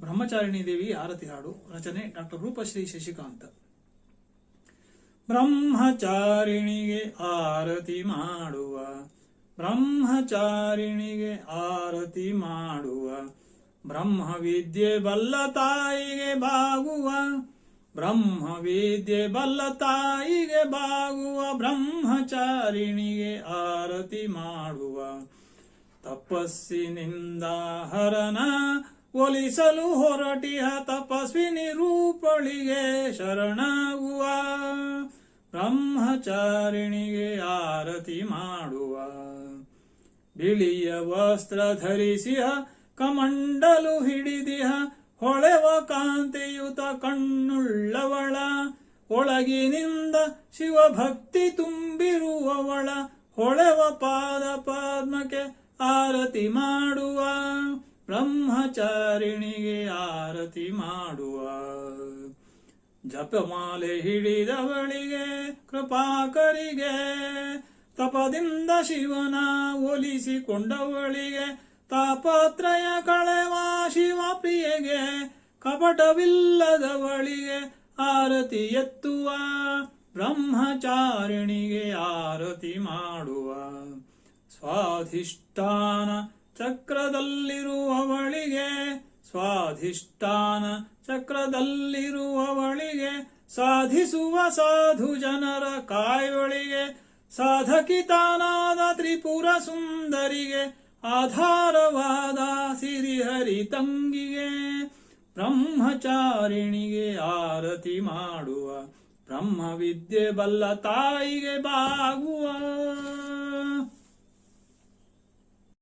ಬ್ರಹ್ಮಚಾರಿಣಿ ದೇವಿ ಆರತಿ ಹಾಡು, ರಚನೆ ಡಾಕ್ಟರ್ ರೂಪಶ್ರೀ ಶಶಿಕಾಂತ. ಬ್ರಹ್ಮಚಾರಿಣಿಗೆ ಆರತಿ ಮಾಡುವ, ಬ್ರಹ್ಮಚಾರಿಣಿಗೆ ಆರತಿ ಮಾಡುವ ಬ್ರಹ್ಮ ವಿದ್ಯೆ ಬಲ್ಲ ತಾಯಿಗೆ ಬಾಗುವ ಬ್ರಹ್ಮ ವಿದ್ಯೆ ಬಲ್ಲ ತಾಯಿಗೆ ಬಾಗುವ, ಬ್ರಹ್ಮಚಾರಿಣಿಗೆ ಆರತಿ ಮಾಡುವ. ತಪಸ್ಸಿನಿಂದ ಹರನ ಒಲಿಸಲು ಹೊರಟಿಹ ತಪಸ್ವಿನಿ ರೂಪಳಿಗೆ ಶರಣಾಗುವ ಬ್ರಹ್ಮಚಾರಿಣಿಗೆ ಆರತಿ ಮಾಡುವ. ಬಿಳಿಯ ವಸ್ತ್ರ ಧರಿಸಿಹ, ಕಮಂಡಲು ಹಿಡಿದಿಹ, ಹೊಳೆವ ಕಾಂತಿಯುತ ಕಣ್ಣುಳ್ಳವಳ. ಒಳಗಿನಿಂದ ಶಿವಭಕ್ತಿ ತುಂಬಿರುವವಳ. ಹೊಳೆವ ಪಾದ ಪದ್ಮಕ್ಕೆ ಆರತಿ ಮಾಡುವ. ಬ್ರಹ್ಮಚಾರಿಣಿಗೆ ಆರತಿ ಮಾಡುವ. ಜಪಮಾಲೆ ಹಿಡಿದವಳಿಗೆ ಕೃಪಾಕರಿಗೆ, ತಪದಿಂದ ಶಿವನ ಒಲಿಸಿಕೊಂಡವಳಿಗೆ, ತಾಪತ್ರಯ ಕಳೆವ ಶಿವಪ್ರಿಯೆಗೆ ಕಪಟವಿಲ್ಲದವಳಿಗೆ ಆರತಿ ಎತ್ತುವ. ಬ್ರಹ್ಮಚಾರಿಣಿಗೆ ಆರತಿ ಮಾಡುವ. ಸ್ವಾಧಿಷ್ಠಾನ ಚಕ್ರದಲ್ಲಿರುವವಳಿಗೆ ಸ್ವಾಧಿಷ್ಠಾನ ಚಕ್ರದಲ್ಲಿರುವವಳಿಗೆ ಸಾಧಿಸುವ ಸಾಧು ಜನರ ಕಾಯೊಳಿಗೆ, ಸಾಧಕಿತಾನಾದ ತ್ರಿಪುರ ಸುಂದರಿಗೆ, ಆಧಾರವಾದ ಸಿರಿಹರಿ ತಂಗಿಗೆ, ಬ್ರಹ್ಮಚಾರಿಣಿಗೆ ಆರತಿ ಮಾಡುವ, ಬ್ರಹ್ಮವಿದ್ಯೆ ಬಲ್ಲ ತಾಯಿಗೆ ಬಾಗುವ.